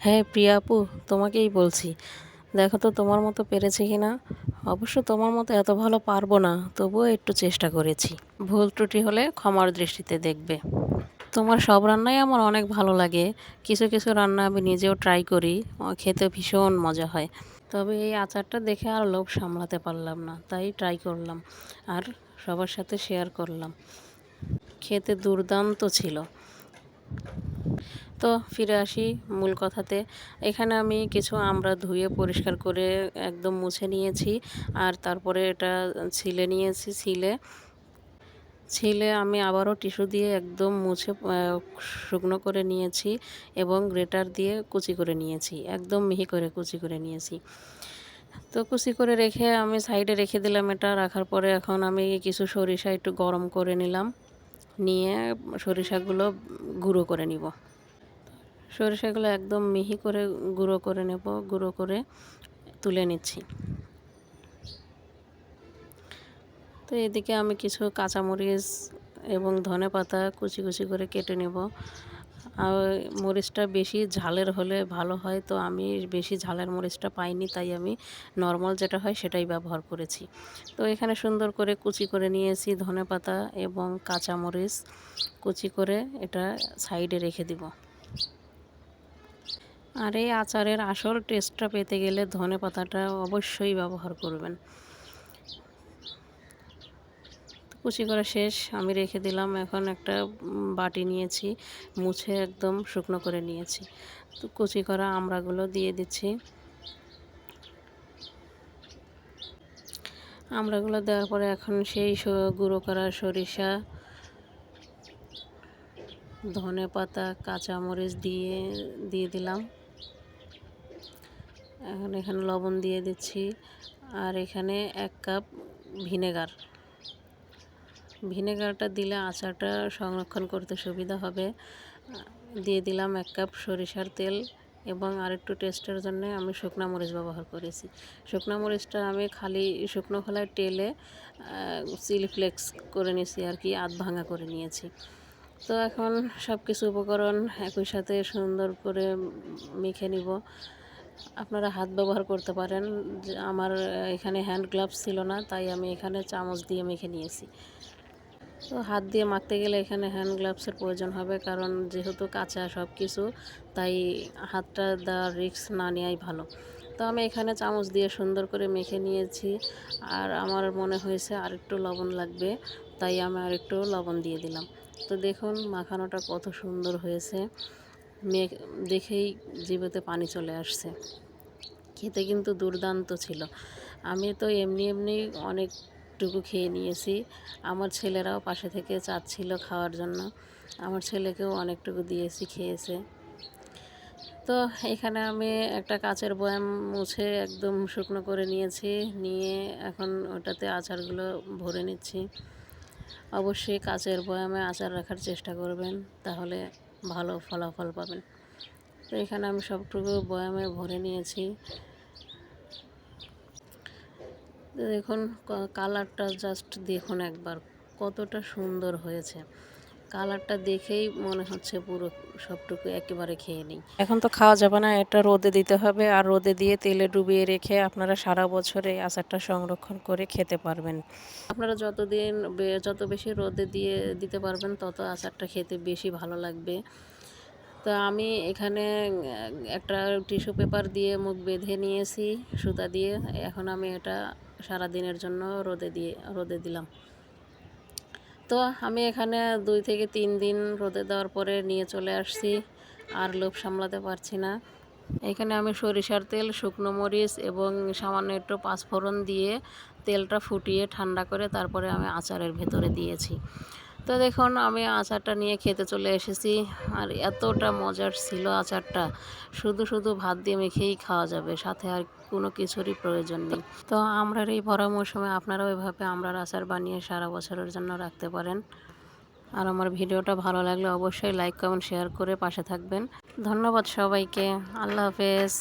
হ্যাঁ প্রিয়া আপু, তোমাকেই বলছি। দেখো তো, তোমার মতো পেরেছি কি না অবশ্য তোমার মতো এত ভালো পারব না, তবুও একটু চেষ্টা করেছি। ভুল ত্রুটি হলে ক্ষমার দৃষ্টিতে দেখবে। তোমার সব রান্নাই আমার অনেক ভালো লাগে। কিছু কিছু রান্না আমি নিজেও ট্রাই করি খেতে ভীষণ মজা হয়। তবে এই আচারটা দেখে আর লোভ সামলাতে পারলাম না, তাই ট্রাই করলাম, আর সবার সাথে শেয়ার করলাম। খেতে দুর্দান্ত ছিল। তো ফিরে আসি মূল কথাতে। এখানে আমি কিছু আমরা ধুয়ে পরিষ্কার করে একদম মুছে নিয়েছি। আর তারপরে এটা ছিলে নিয়েছি, ছিলে। ছিলে আমি আবারও টিস্যু দিয়ে একদম মুছে শুকনো করে নিয়েছি এবং গ্রেটার দিয়ে কুচি করে নিয়েছি, একদম মিহি করে কুচি করে নিয়েছি। তো কুচি করে রেখে আমি সাইডে রেখে দিলাম এটা, রাখার পরে এখন আমি কিছু সরিষা একটু গরম করে নিলাম। নিয়ে সরিষাগুলো গুঁড়ো করে নিব। সরিষাগুলো একদম মিহি করে গুঁড়ো করে নেব, গুঁড়ো করে তুলে নিচ্ছি। তো এদিকে আমি কিছু কাঁচামরিচ এবং ধনে পাতা কুচি কুচি করে কেটে নেব। আর মরিচটা বেশি ঝালের হলে ভালো হয়, তো আমি বেশি ঝালের মরিচটা পাইনি, তাই আমি নর্মাল যেটা হয় সেটাই ব্যবহার করেছি। তো এখানে সুন্দর করে কুচি করে নিয়েছি ধনে পাতা এবং কাঁচামরিচ, কুচি করে এটা সাইডে রেখে দিব। আর এই আচারের আসল টেস্টটা পেতে গেলে ধনে পাতাটা অবশ্যই ব্যবহার করবেন। কুচি করা শেষ, আমি রেখে দিলাম, এখন একটা বাটি নিয়েছি, মুছে একদম শুকনো করে নিয়েছি। তো কুচি করা আমড়াগুলো দিয়ে দিচ্ছি। আমড়াগুলো দেওয়ার পরে এখন সেই গুঁড়ো করা সরিষা, ধনে পাতা, কাঁচামরিচ দিয়ে দিয়ে দিলাম। এখন এখানে লবণ দিয়ে দিচ্ছি। আর এখানে এক কাপ ভিনেগার। ভিনেগারটা দিলে আচারটা সংরক্ষণ করতে সুবিধা হবে। দিয়ে দিলাম এক কাপ সরিষার তেল এবং আরেকটু টেস্টের জন্য আমি শুকনো মরিচ ব্যবহার করেছি। শুকনো মরিচটা আমি খালি শুকনো খোলায় টেলে চিলি ফ্লেক্স করে নিয়েছি আর কি, আধ ভাঙা করে নিয়েছি। তো এখন সব কিছু উপকরণ একই সাথে সুন্দর করে মেখে নিব। আপনারা হাত ব্যবহার করতে পারেন আমার এখানে হ্যান্ড গ্লাভস ছিল না, তাই আমি এখানে চামচ দিয়ে মেখে নিয়েছি। তো হাত দিয়ে মাখতে গেলে এখানে হ্যান্ড গ্লাভসের প্রয়োজন হবে, কারণ যেহেতু কাঁচা সব কিছু তাই হাতটা দেওয়ার রিস্ক না নেওয়াই ভালো। তো আমি এখানে চামচ দিয়ে সুন্দর করে মেখে নিয়েছি, আর আমার মনে হয়েছে আর একটু লবণ লাগবে, তাই আমি আর একটু লবণ দিয়ে দিলাম। তো দেখুন, মাখানোটা কত সুন্দর হয়েছে। মেঘ দেখেই জিভেতে পানি চলে আসছে। খেতে কিন্তু দুর্দান্ত ছিল। আমি তো এমনি এমনি অনেকটুকু খেয়ে নিয়েছি। আমার ছেলেরাও পাশে থেকে চাচ্ছিল খাওয়ার জন্য। আমার ছেলেকেও অনেকটুকু দিয়েছি, খেয়েছে। তো এখানে আমি একটা কাচের বয়াম মুছে একদম শুকনো করে নিয়েছি। নিয়ে এখন ওটাতে আচারগুলো ভরে নিচ্ছি। অবশ্যই কাচের বয়ামে আচার রাখার চেষ্টা করবেন। তাহলে ভালো ফলাফল পাবেন। তো এখানে আমি সবটুকু বয়ামে ভরে নিয়েছি। দেখুন কালারটা জাস্ট দেখুন একবার, কতটা সুন্দর হয়েছে। কালারটা দেখেই মনে হচ্ছে পুরো সবটুকু একেবারে খেয়ে নিই। এখন তো খাওয়া যাবে না এটা রোদে দিতে হবে আর রোদে দিয়ে তেলে ডুবিয়ে রেখে আপনারা সারা বছর আচারটা সংরক্ষণ করে খেতে পারবেন। আপনারা যতদিন যত বেশি রোদে দিয়ে দিতে পারবেন তত আচারটা খেতে বেশি ভালো লাগবে। তো আমি এখানে একটা টিস্যু পেপার দিয়ে মুখ বেঁধে নিয়েছি সুতা দিয়ে। এখন আমি এটা সারা দিনের জন্য রোদে দিয়ে রোদে দিলাম। তো আমি এখানে দুই থেকে তিন দিন রোদে দেওয়ার পরে নিয়ে চলে আসছি, আর লোভ সামলাতে পারছি না। এখানে আমি সরিষার তেল, শুকনো মরিচ এবং সামান্য একটু পাঁচফোড়ন দিয়ে তেলটা ফুটিয়ে ঠান্ডা করে তারপরে আমি আচারের ভেতরে দিয়েছি। তো দেখুন, আমি আচারটা নিয়ে খেতে চলে এসেছি। আর এতটা মজার ছিল আচারটা। শুধু শুধু ভাত দিয়ে মেখেই খাওয়া যাবে, সাথে আর কোনো কিছুরই প্রয়োজন নেই। তো আমরার এই ভরা মৌসুমে আপনারাও এভাবে আমরার আচার বানিয়ে সারা বছরের জন্য রাখতে পারেন। আর আমার ভিডিওটা ভালো লাগলে অবশ্যই লাইক, কমেন্ট, শেয়ার করে পাশে থাকবেন। ধন্যবাদ সবাইকে। আল্লাহ হাফেজ।